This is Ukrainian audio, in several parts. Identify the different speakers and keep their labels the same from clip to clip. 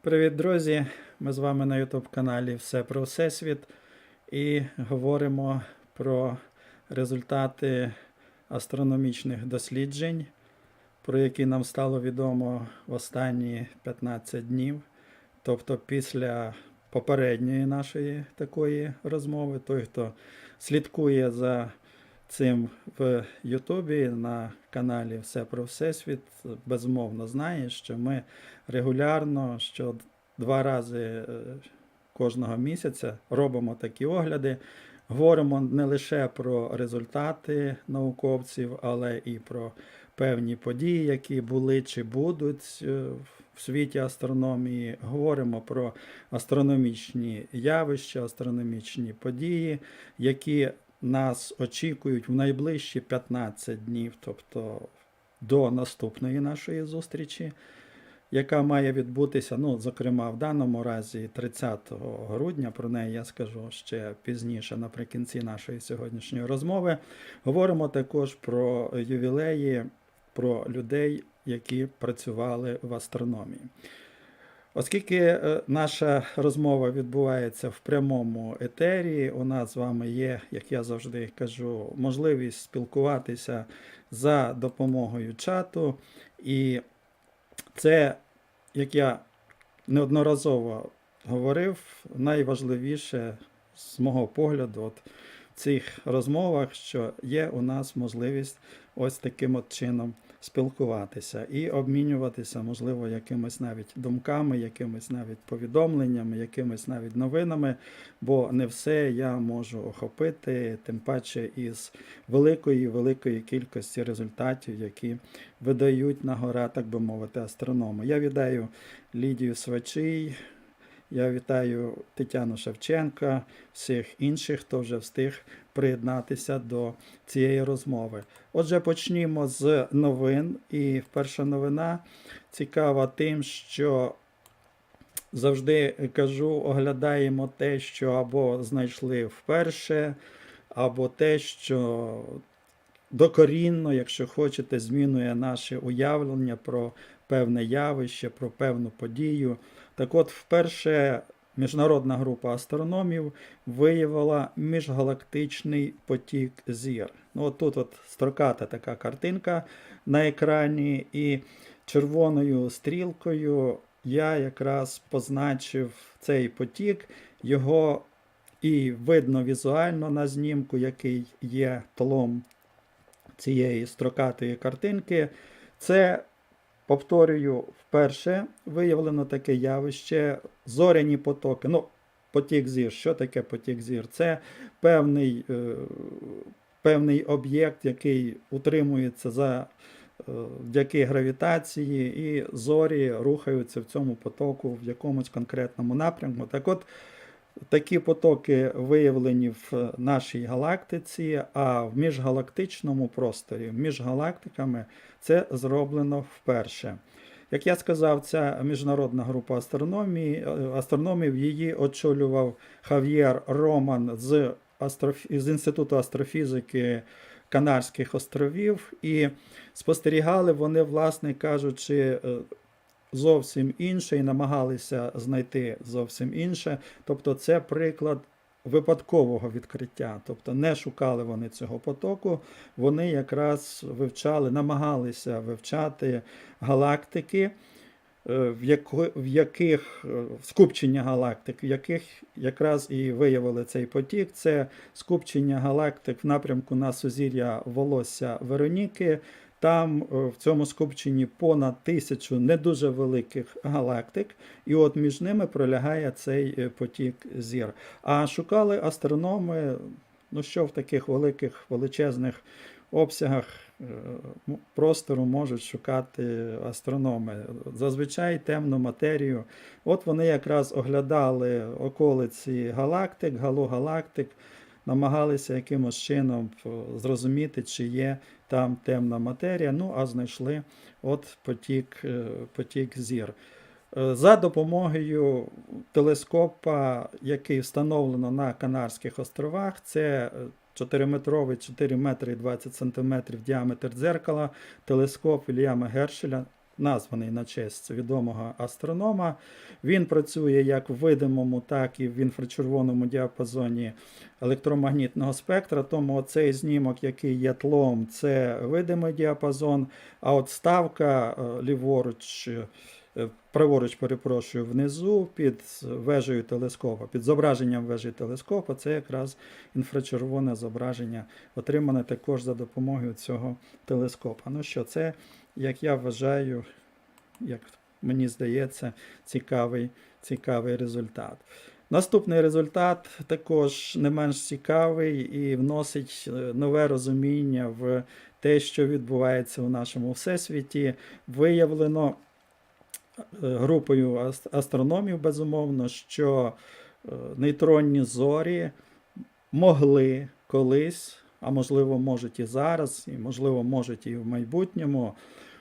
Speaker 1: Привіт, друзі! Ми з вами на YouTube каналі Все про Всесвіт і говоримо про результати астрономічних досліджень, про які нам стало відомо в останні 15 днів. Тобто після попередньої нашої такої розмови, той, хто слідкує за цим в Ютубі на каналі Все про Всесвіт, безумовно знає, що ми регулярно, що два рази е, кожного місяця робимо такі огляди. Говоримо не лише про результати науковців, але і про певні події, які були чи будуть е, в світі астрономії. Говоримо про астрономічні явища, астрономічні події, які нас очікують в найближчі 15 днів, тобто до наступної нашої зустрічі, яка має відбутися, ну, зокрема, в даному разі 30 грудня. Про неї я скажу ще пізніше, наприкінці нашої сьогоднішньої розмови. Говоримо також про ювілеї, про людей, які працювали в астрономії. Оскільки е, наша розмова відбувається в прямому етері, у нас з вами є, як я завжди кажу, можливість спілкуватися за допомогою чату. І це, як я неодноразово говорив, найважливіше з мого погляду от в цих розмовах, що є у нас можливість ось таким от чином спілкуватися і обмінюватися, можливо, якимись навіть думками, якимись навіть повідомленнями, якимись навіть новинами, бо не все я можу охопити, тим паче із великої великої кількості результатів, які видають на гора, так би мовити, астрономи. Я вітаю Лідію Свачий. Я вітаю Тетяну Шевченка, всіх інших, хто вже встиг приєднатися до цієї розмови. Отже, почнімо з новин. І перша новина цікава тим, що завжди кажу, оглядаємо те, що або знайшли вперше, або те, що докорінно, якщо хочете, змінює наше уявлення про певне явище, про певну подію. Так от, вперше міжнародна група астрономів виявила міжгалактичний потік зір. Ну, от тут от строката така картинка на екрані, і червоною стрілкою я якраз позначив цей потік, його і видно візуально на знімку, який є тлом цієї строкатої картинки. Це Повторюю, вперше виявлено таке явище зоряні потоки. Ну, потік зір. Що таке потік зір? Це певний е, певний об'єкт, який утримується за е, завдяки гравітації, і зорі рухаються в цьому потоку в якомусь конкретному напрямку. Так от, Такі потоки виявлені в нашій галактиці, а в міжгалактичному просторі, між галактиками, це зроблено вперше. Як я сказав, ця міжнародна група астрономії, астрономів її очолював Хав'єр Роман з, астроф... з Інституту астрофізики Канарських островів, і спостерігали вони, власне кажучи, зовсім інше і намагалися знайти зовсім інше. Тобто, це приклад випадкового відкриття. Тобто не шукали вони цього потоку, вони якраз вивчали, намагалися вивчати галактики. В яко- в яких е, скупчення галактик, в яких якраз і виявили цей потік, це скупчення галактик в напрямку на сузір'я волосся Вероніки, там е, в цьому скупченні понад тисячу не дуже великих галактик, і от між ними пролягає цей е, потік зір. А шукали астрономи, ну що в таких великих величезних обсягах е, простору можуть шукати астрономи. Зазвичай темну матерію. От вони якраз оглядали околиці галактик, галогалактик, намагалися якимось чином зрозуміти, чи є там темна матерія. Ну, а знайшли от потік, е, потік зір. Е, за допомогою телескопа, який встановлено на Канарських островах, це 4-метровий 4 метри 20 сантиметрів діаметр дзеркала, телескоп Вільяма Гершеля. Названий на честь відомого астронома. Він працює як в видимому, так і в інфрачервоному діапазоні електромагнітного спектра. Тому цей знімок, який є тлом, це видимий діапазон. А от ставка е, ліворуч, праворуч, перепрошую, внизу під вежею телескопа, під зображенням вежі телескопа, це якраз інфрачервоне зображення, отримане також за допомогою цього телескопа. Ну що, це, як я вважаю, як мені здається, цікавий, цікавий результат. Наступний результат також не менш цікавий і вносить е, нове розуміння в те, що відбувається у нашому всесвіті. Виявлено е, групою ас- астрономів, безумовно, що е, нейтронні зорі могли колись, а можливо, можуть і зараз, і можливо, можуть і в майбутньому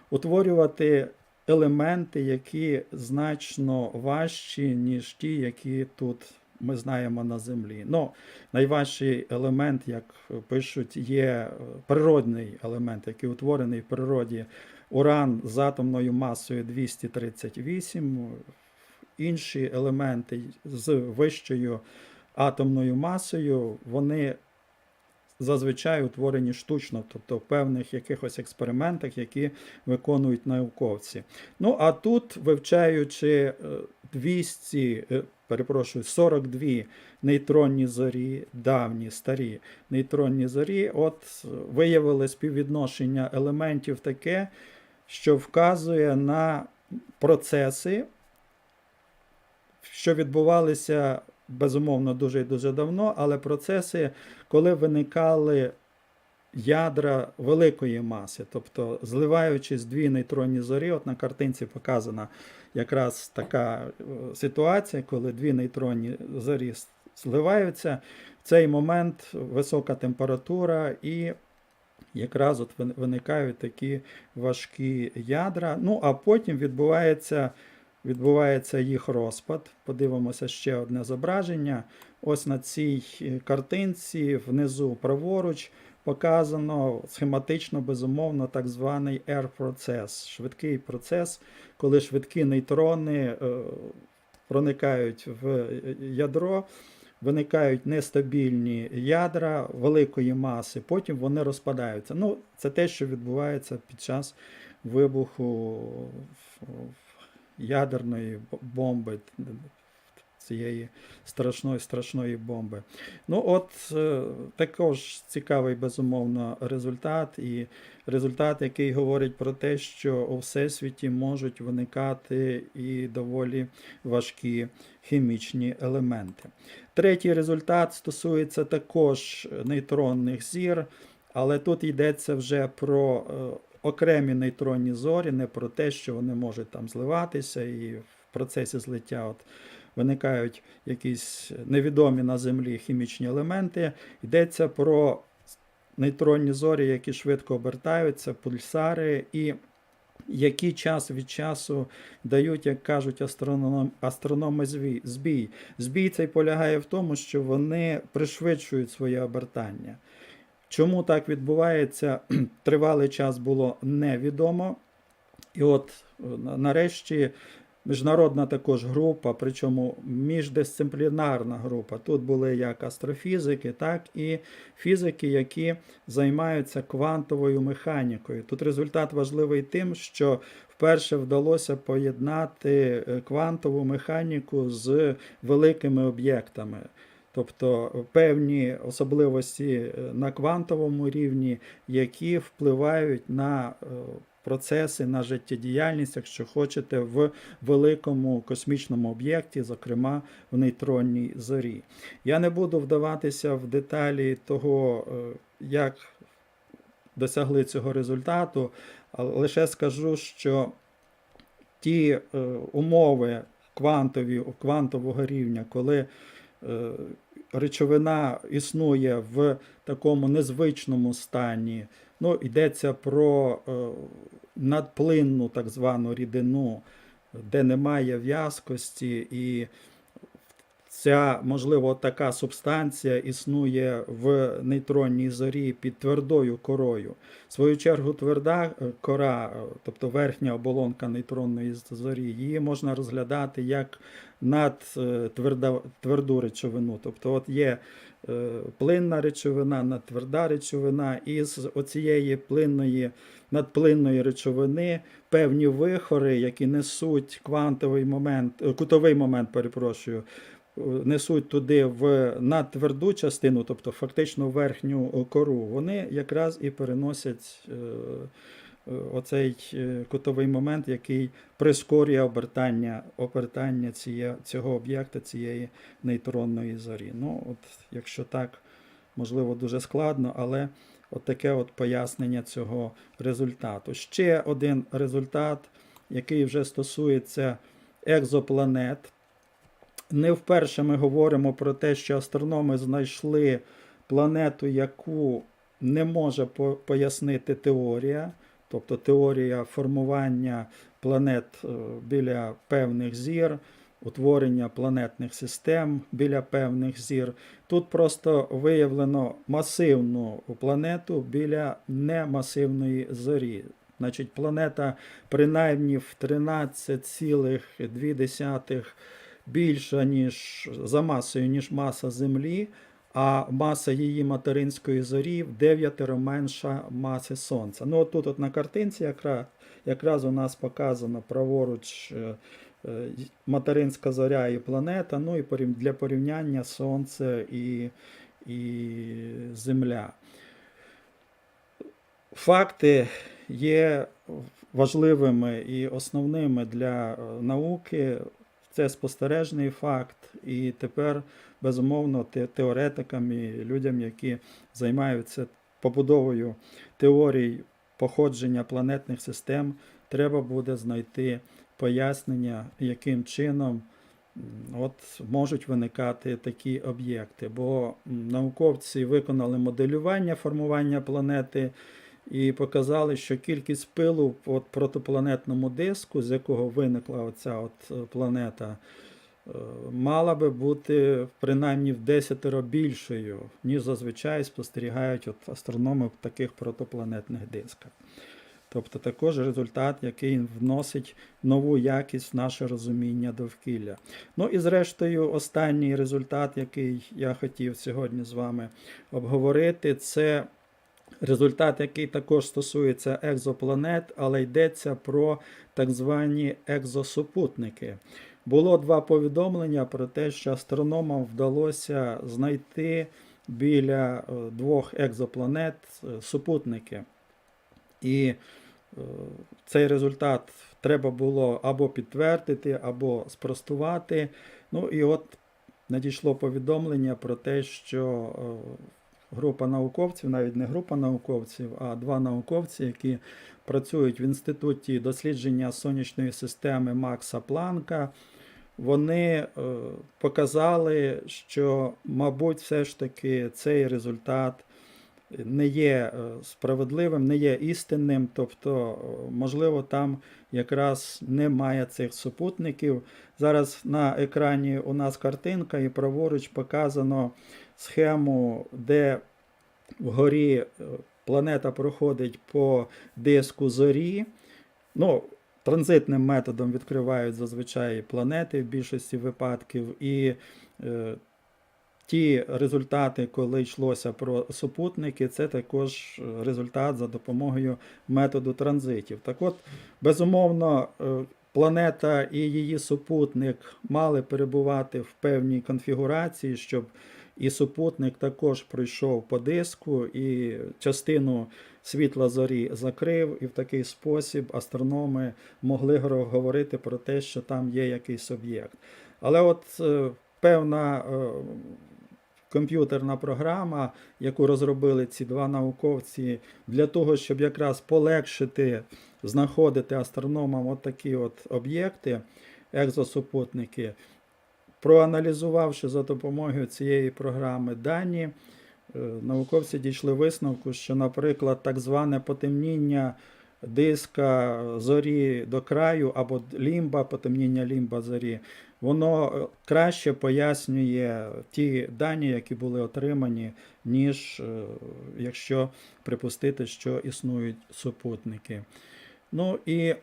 Speaker 1: утворювати елементи, які значно важчі, ніж ті, які тут ми знаємо на Землі. Ну, найважчий елемент, як пишуть, є е, природний елемент, який утворений в природі. Уран з атомною масою 238, інші елементи з вищою атомною масою, вони зазвичай утворені штучно, тобто в певних якихось експериментах, які виконують науковці. Ну а тут, вивчаючи е, 200, е, перепрошую, 42 нейтронні зорі, давні, старі нейтронні зорі, от виявили співвідношення елементів таке, що вказує на процеси, що відбувалися безумовно дуже і дуже давно, але процеси, коли виникали ядра великої маси, тобто зливаючись дві нейтронні зорі, от на картинці показана якраз така е, ситуація, коли дві нейтронні зорі зливаються. В цей момент висока температура і якраз от виникають такі важкі ядра. Ну а потім відбувається, відбувається їх розпад. Подивимося ще одне зображення. Ось на цій е, картинці внизу праворуч показано схематично, безумовно, так званий R-процес, швидкий процес, коли швидкі нейтрони е, проникають в ядро. Виникають нестабільні ядра великої маси, потім вони розпадаються. Ну, це те, що відбувається під час вибуху ядерної бомби, цієї страшної страшної бомби. Ну, от е, також цікавий, безумовно, результат, і результат, який говорить про те, що у всесвіті можуть виникати і доволі важкі хімічні елементи. Третій результат стосується також нейтронних зір, але тут йдеться вже про е, окремі нейтронні зорі, не про те, що вони можуть там зливатися і в процесі злиття от виникають якісь невідомі на Землі хімічні елементи. Йдеться про нейтронні зорі, які швидко обертаються, пульсари і які час від часу дають, як кажуть астроном, астрономи, збій. Збій цей полягає в тому, що вони пришвидшують своє обертання. Чому так відбувається, тривалий час було невідомо. І от е, нарешті міжнародна також група, причому міждисциплінарна група. Тут були як астрофізики, так і фізики, які займаються квантовою механікою. Тут результат важливий тим, що вперше вдалося поєднати е, квантову механіку з великими об'єктами. Тобто певні особливості е, на квантовому рівні, які впливають на е, процеси, на життєдіяльність, якщо хочете, в великому космічному об'єкті, зокрема в нейтронній зорі. Я не буду вдаватися в деталі того, е, як досягли цього результату, лише скажу, що ті е, умови квантові, квантового рівня, коли речовина існує в такому незвичному стані, ну, йдеться про е, надплинну так звану рідину, де немає в'язкості, і ця, можливо, така субстанція існує в нейтронній зорі під твердою корою. В свою чергу, тверда е, кора, е, тобто верхня оболонка нейтронної зорі, її можна розглядати як надтверда, тверду речовину. Тобто, от є е, плинна речовина, надтверда речовина, і з оцієї плинної, надплинної речовини певні вихори, які несуть квантовий момент, е, кутовий момент, перепрошую, е, несуть туди в надтверду частину, тобто фактично верхню кору, вони якраз і переносять е, е, оцей е, кутовий момент, який прискорює обертання, обертання цього об'єкта, цієї нейтронної зорі. Ну, от, якщо так, можливо, дуже складно, але от таке от пояснення цього результату. Ще один результат, який вже стосується екзопланет. Не вперше ми говоримо про те, що астрономи знайшли планету, яку не може пояснити теорія, тобто теорія формування планет е, біля певних зір, утворення планетних систем біля певних зір. Тут просто виявлено масивну планету біля немасивної зорі. Значить, планета принаймні в 13,2 більша ніж за масою, ніж маса Землі, а маса її материнської зорі в дев'ятеро менша маси Сонця. Ну, от тут от на картинці якраз, якраз у нас показано праворуч е, е, материнська зоря і планета, ну і для порівняння Сонце і, і Земля. Факти є важливими і основними для е, науки. Це спостережний факт, і тепер, безумовно, теоретикам і людям, які займаються побудовою теорій походження планетних систем, треба буде знайти пояснення, яким чином от можуть виникати такі об'єкти. Бо науковці виконали моделювання формування планети і показали, що кількість пилу в от протопланетному диску, з якого виникла оця от е, планета, е, мала би бути принаймні в десятеро більшою, ніж зазвичай спостерігають от астрономи в таких протопланетних дисках. Тобто також результат, який вносить нову якість в наше розуміння довкілля. Ну і зрештою, останній результат, який я хотів сьогодні з вами обговорити, це результат, який також стосується екзопланет, але йдеться про так звані екзосупутники. Було два повідомлення про те, що астрономам вдалося знайти біля е, двох екзопланет е, супутники. І е, цей результат треба було або підтвердити, або спростувати. Ну і от надійшло повідомлення про те, що група науковців, навіть не група науковців, а два науковці, які працюють в інституті дослідження сонячної системи Макса Планка. Вони е, показали, що, мабуть, все ж таки цей результат не є е, справедливим, не є істинним, тобто, е, можливо, там якраз немає цих супутників. Зараз на екрані у нас картинка, і праворуч показано схему, де вгорі е, планета проходить по диску зорі. Ну, транзитним методом відкривають зазвичай планети в більшості випадків. І е, ті результати, коли йшлося про супутники, це також результат за допомогою методу транзитів. Так от, безумовно, е, планета і її супутник мали перебувати в певній конфігурації, щоб і супутник також пройшов по диску, і частину світла зорі закрив, і в такий спосіб астрономи могли говорити про те, що там є якийсь об'єкт. Але от е, певна е, комп'ютерна програма, яку розробили ці два науковці, для того, щоб якраз полегшити знаходити астрономам от такі от об'єкти, екзосупутники, проаналізувавши за допомогою цієї програми дані, е, науковці дійшли висновку, що, наприклад, так зване потемніння диска зорі до краю або лімба, потемніння лімба зорі, воно е, краще пояснює ті дані, які були отримані, ніж е, якщо припустити, що існують супутники. Ну і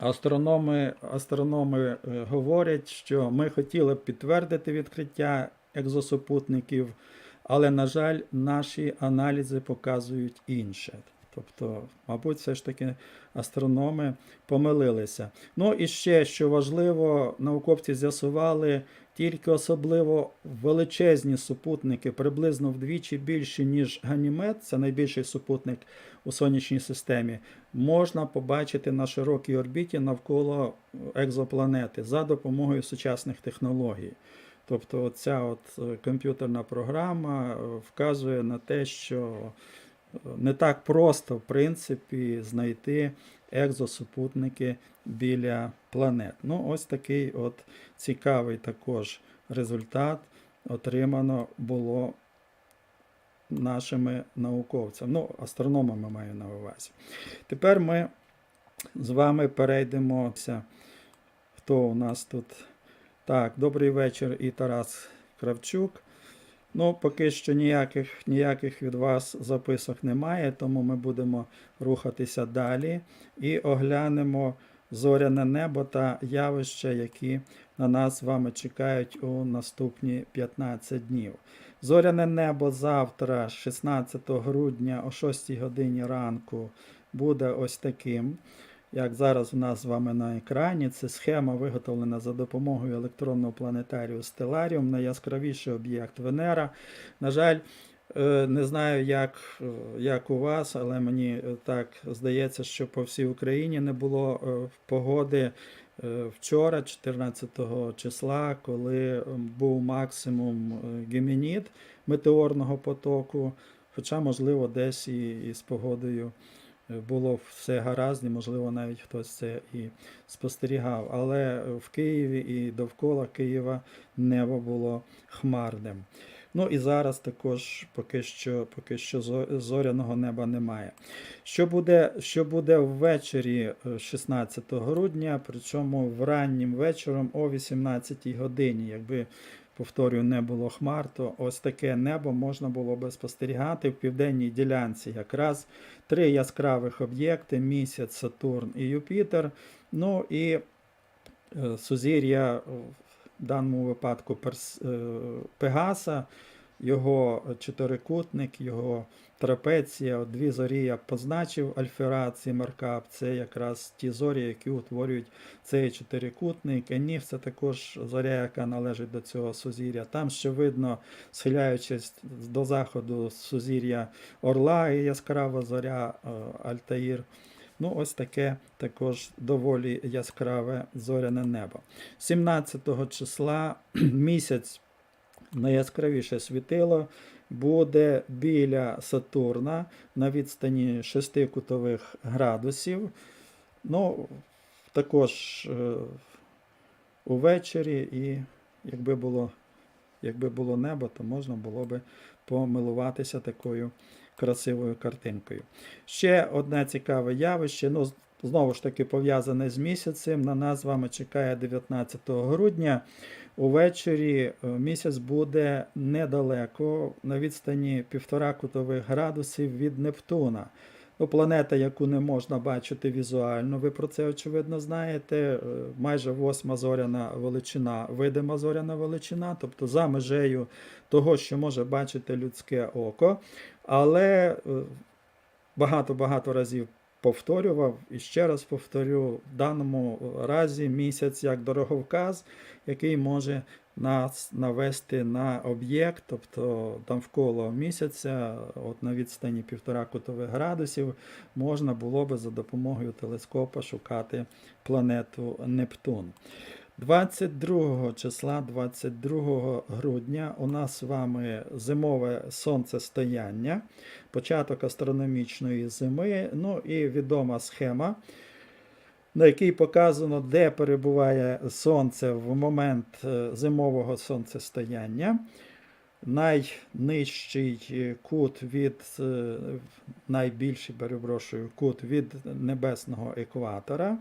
Speaker 1: астрономи, астрономи е, говорять, що ми хотіли б підтвердити відкриття екзосупутників, але, на жаль, наші аналізи показують інше. Тобто, мабуть, все ж таки астрономи помилилися. Ну і ще, що важливо, науковці з'ясували тільки особливо величезні супутники, приблизно вдвічі більші, ніж Ганімед, це найбільший супутник у сонячній системі, можна побачити на широкій орбіті навколо екзопланети за допомогою сучасних технологій. Тобто, ця от е, комп'ютерна програма е, вказує на те, що е, не так просто, в принципі, знайти екзосупутники біля планет. Ну, ось такий от цікавий також результат отримано було нашими науковцями. Ну, астрономами маю на увазі. Тепер ми з вами перейдемо. Хто у нас тут? Так, добрий вечір і Тарас Кравчук. Ну, поки що ніяких, ніяких від вас записок немає, тому ми будемо рухатися далі і оглянемо зоряне небо та явища, які на нас з вами чекають у наступні 15 днів. Зоряне небо завтра, 16 грудня о 6 годині ранку, буде ось таким. Як зараз у нас з вами на екрані, це схема виготовлена за допомогою електронного планетарію Stellarium, найяскравіший об'єкт Венера. На жаль, е, не знаю, як, е, як у вас, але мені е, так здається, що по всій Україні не було погоди вчора, 14 числа, коли був максимум гемінід метеорного потоку. Хоча, можливо, десь і, і з погодою було все гаразд, і, можливо, навіть хтось це і спостерігав. Але в Києві і довкола Києва небо було хмарним. Ну і зараз також поки що, поки що зоряного неба немає. Що буде, що буде ввечері е, 16 грудня, причому в раннім вечором о 18 годині, якби повторюю, не було хмар, то ось таке небо можна було би спостерігати в південній ділянці. Якраз три яскравих об'єкти: місяць, Сатурн і Юпітер. Ну і е, сузір'я в даному випадку е, Пегаса, його чотирикутник, його трапеція, дві зорі я позначив, Альферат і Маркап, це якраз ті зорі, які утворюють цей чотирикутник. Енів це також зоря, яка належить до цього сузір'я. Там ще видно, схиляючись до заходу сузір'я Орла і яскрава зоря е, Альтаїр. Ну, ось таке також доволі яскраве зоряне небо. 17 числа місяць найяскравіше світило буде біля Сатурна на відстані 6 кутових градусів. Ну, також е, увечері, і якби було, якби було небо, то можна було би помилуватися такою красивою картинкою. Ще одне цікаве явище. Ну, знову ж таки пов'язане з місяцем. На нас з вами чекає 19 грудня. Увечері е, місяць буде недалеко, на відстані 1,5 кутових градусів від Нептуна. Ну, планета, яку не можна бачити візуально, ви про це очевидно знаєте. Е, Майже восьма зоряна величина, видима зоряна величина, тобто за межею того, що може бачити людське око. Але е, багато-багато разів повторював і ще раз повторю, в даному разі місяць як дороговказ, який може нас навести на об'єкт, тобто навколо місяця, от на відстані півтора кутових градусів, можна було би за допомогою телескопа шукати планету Нептун. 22 числа, 22 грудня, у нас з вами зимове сонцестояння, початок астрономічної зими, ну і відома схема, на якій показано, де перебуває сонце в момент е, зимового сонцестояння. Найнижчий е, кут від е, найбільший, перепрошую, кут від небесного екватора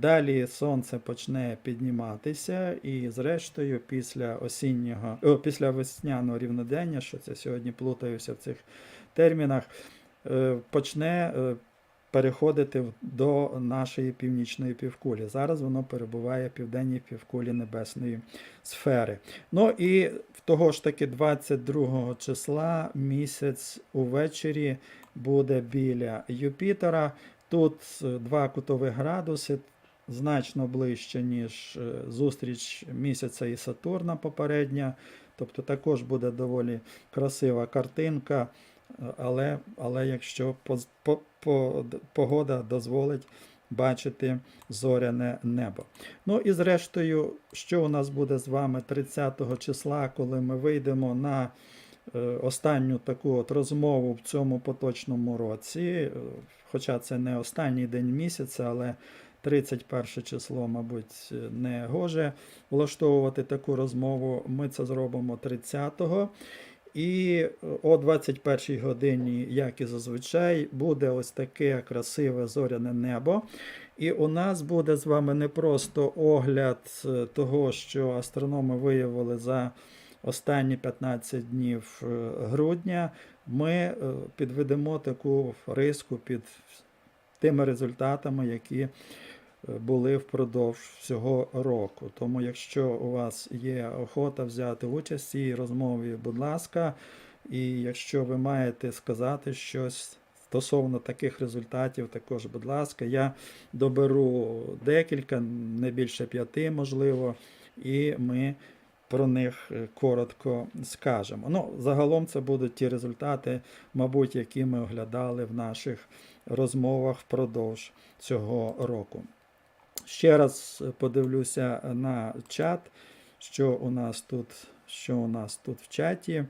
Speaker 1: Далі сонце почне підніматися, і зрештою, після осіннього, о, після весняного рівнодення, що це сьогодні плутаюся в цих термінах, е, почне е, переходити до нашої північної півкулі. Зараз воно перебуває в південній півкулі небесної сфери. Ну і того ж таки 22 числа місяць увечері буде біля Юпітера. Тут е, два кутових градуси, значно ближче, ніж е, зустріч місяця і Сатурна попередня. Тобто також буде доволі красива картинка. е, Але, але якщо погода дозволить бачити зоряне небо. Ну і зрештою, що у нас буде з вами 30 числа, коли ми вийдемо на е, останню таку от розмову в цьому поточному році. Хоча це не останній день місяця, але 31 число, мабуть, не гоже влаштовувати таку розмову. Ми це зробимо 30-го. І о 21 годині, як і зазвичай, буде ось таке красиве зоряне небо. І у нас буде з вами не просто огляд е, того, що астрономи виявили за останні 15 днів е, грудня. Ми е, підведемо таку риску під тими результатами, які е, були впродовж всього року. Тому, якщо у вас є охота взяти участь в цій розмові, будь ласка, і якщо ви маєте сказати щось стосовно таких результатів, також, будь ласка, я доберу декілька, не більше п'яти, можливо, і ми про них е, коротко скажемо. Ну, загалом це будуть ті результати, мабуть, які ми оглядали в наших розмовах впродовж цього року. Ще раз подивлюся на чат, що у нас тут, що у нас тут в чаті.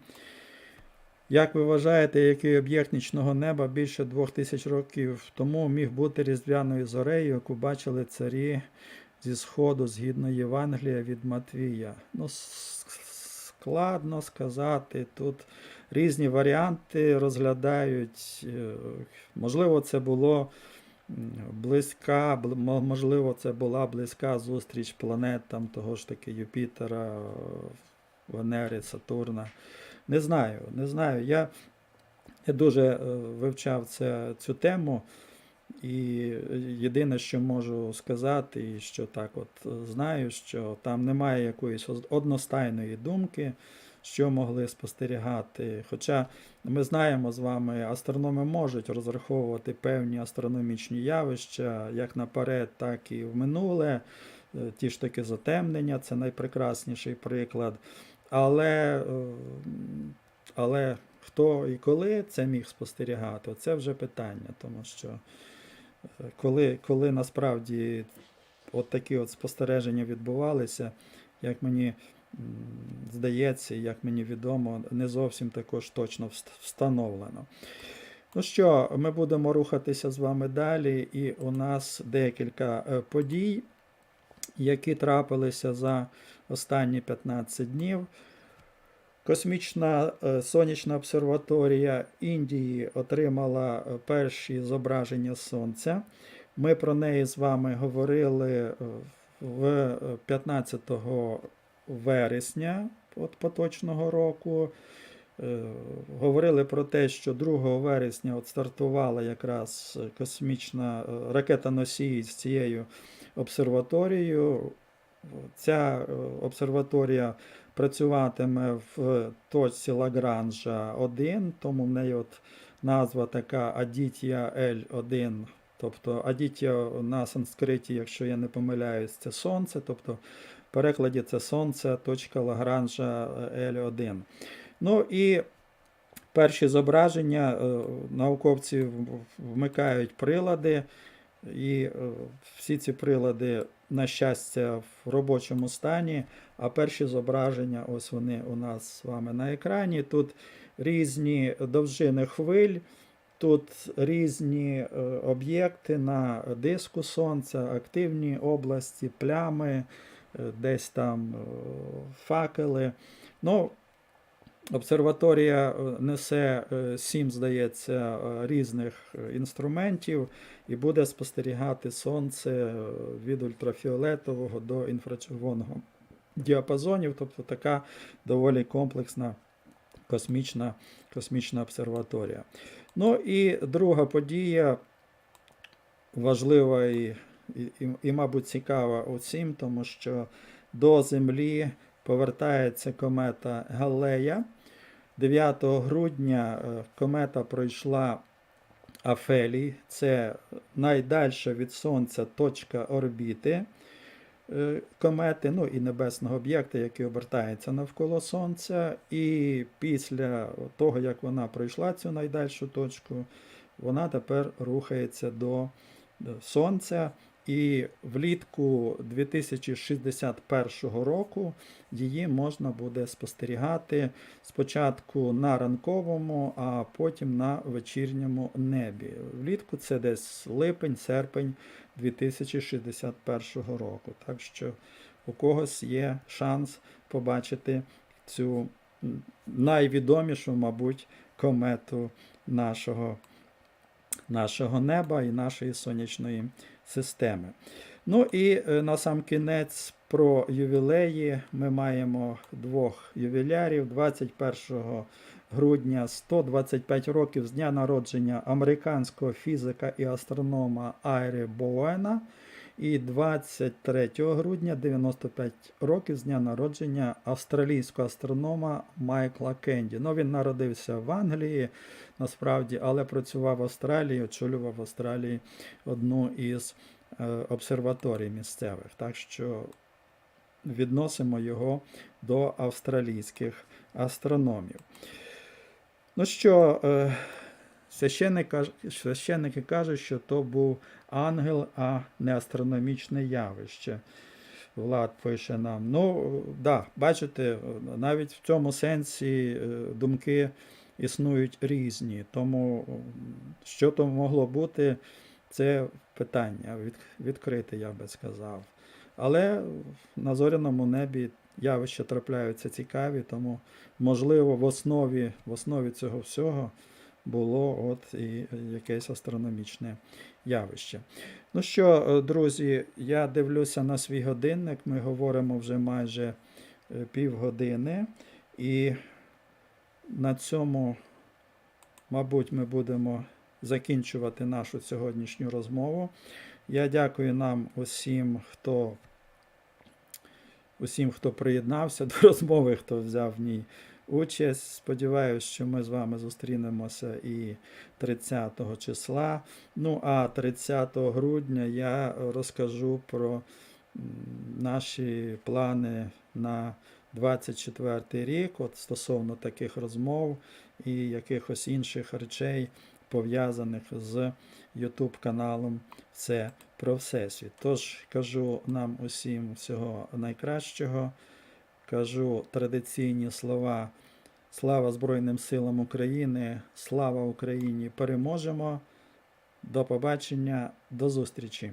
Speaker 1: Як ви вважаєте, який об'єкт нічного неба більше двох тисяч років тому міг бути різдвяною зорею, яку бачили царі зі сходу згідно Євангелія від Матвія? Ну, складно сказати. Тут різні варіанти розглядають. Е, Можливо, це було близька, можливо, це була близька зустріч планет там того ж таки Юпітера, Венери, Сатурна. Не знаю, не знаю. Я дуже е, вивчав це, цю тему. І єдине, що можу сказати, що так от е, знаю, що там немає якоїсь одностайної думки, що могли спостерігати. Хоча ми знаємо з вами, астрономи можуть розраховувати певні астрономічні явища як наперед, так і в минуле. Е, Ті ж таки затемнення, це найпрекрасніший приклад. Але, е, але хто і коли це міг спостерігати, це вже питання, тому що е, коли, коли насправді от такі от спостереження відбувалися, як мені здається, як мені відомо, не зовсім також точно встановлено. Ну що, ми будемо рухатися з вами далі, і у нас декілька е, подій, які трапилися за останні 15 днів. Космічна е, сонячна обсерваторія Індії отримала е, перші зображення Сонця. Ми про неї з вами говорили в е, 15 вересня от поточного року. Е, Говорили про те, що 2 вересня от стартувала якраз космічна е, ракета-носій з цією обсерваторією. Ця е, обсерваторія працюватиме в точці Лагранжа 1, тому в неї от назва така Адітія L1. Тобто Адітія на санскриті, якщо я не помиляюсь, це сонце, тобто в перекладі це сонце, точка Лагранжа L1. Ну і перші зображення е, науковці вмикають прилади, і е, всі ці прилади, на щастя, в робочому стані. А перші зображення, ось вони у нас з вами на екрані. Тут різні довжини хвиль, тут різні е, об'єкти на диску сонця, активні області, плями, е, десь там е, факели. Ну, Обсерваторія несе сім, здається, різних інструментів і буде спостерігати сонце від ультрафіолетового до інфрачервоного діапазонів, тобто така доволі комплексна космічна, космічна обсерваторія. Ну і друга подія важлива і, і, і, мабуть, цікава усім, тому що до Землі повертається комета Галлея. 9 грудня е, комета пройшла Афелій, це найдальша від Сонця точка орбіти комети, ну і небесного об'єкта, який обертається навколо Сонця. І після того, як вона пройшла цю найдальшу точку, вона тепер рухається до до Сонця. І влітку 2061 року її можна буде спостерігати спочатку на ранковому, а потім на вечірньому небі. Влітку це десь липень, серпень 2061 року. Так що у когось є шанс побачити цю найвідомішу, мабуть, комету нашого, нашого неба і нашої сонячної системи. Ну і е, на сам кінець про ювілеї. Ми маємо двох ювілярів 21 грудня 125 років з дня народження американського фізика і астронома Айрі Боуена. І 23 грудня 95 років з дня народження австралійського астронома Майкла Кенді. Ну, він народився в Англії, насправді, але працював в Австралії, очолював в Австралії одну із е, обсерваторій місцевих. Так що відносимо його до австралійських астрономів. Ну що, е, священники кажуть, що то був ангел, а не астрономічне явище. Влад пише нам. Ну, да, бачите, навіть в цьому сенсі е, думки існують різні. Тому що то могло бути, це питання від, відкрите, я би сказав. Але на зоряному небі явища трапляються цікаві, тому, можливо, в основі, в основі цього всього було от і якесь астрономічне явище. Ну що, е, друзі, я дивлюся на свій годинник. Ми говоримо вже майже е, півгодини. І на цьому, мабуть, ми будемо закінчувати нашу сьогоднішню розмову. Я дякую нам усім, хто усім, хто приєднався до розмови, хто взяв в ній участь. Сподіваюсь, що ми з вами зустрінемося і 30 числа. Ну а 30 грудня я розкажу про наші плани на 24 рік, от стосовно таких розмов і якихось інших речей, пов'язаних з YouTube каналом Все про Всесвіт. Тож кажу нам усім всього найкращого. Кажу традиційні слова. Слава Збройним силам України! Слава Україні! Переможемо! До побачення, до зустрічі!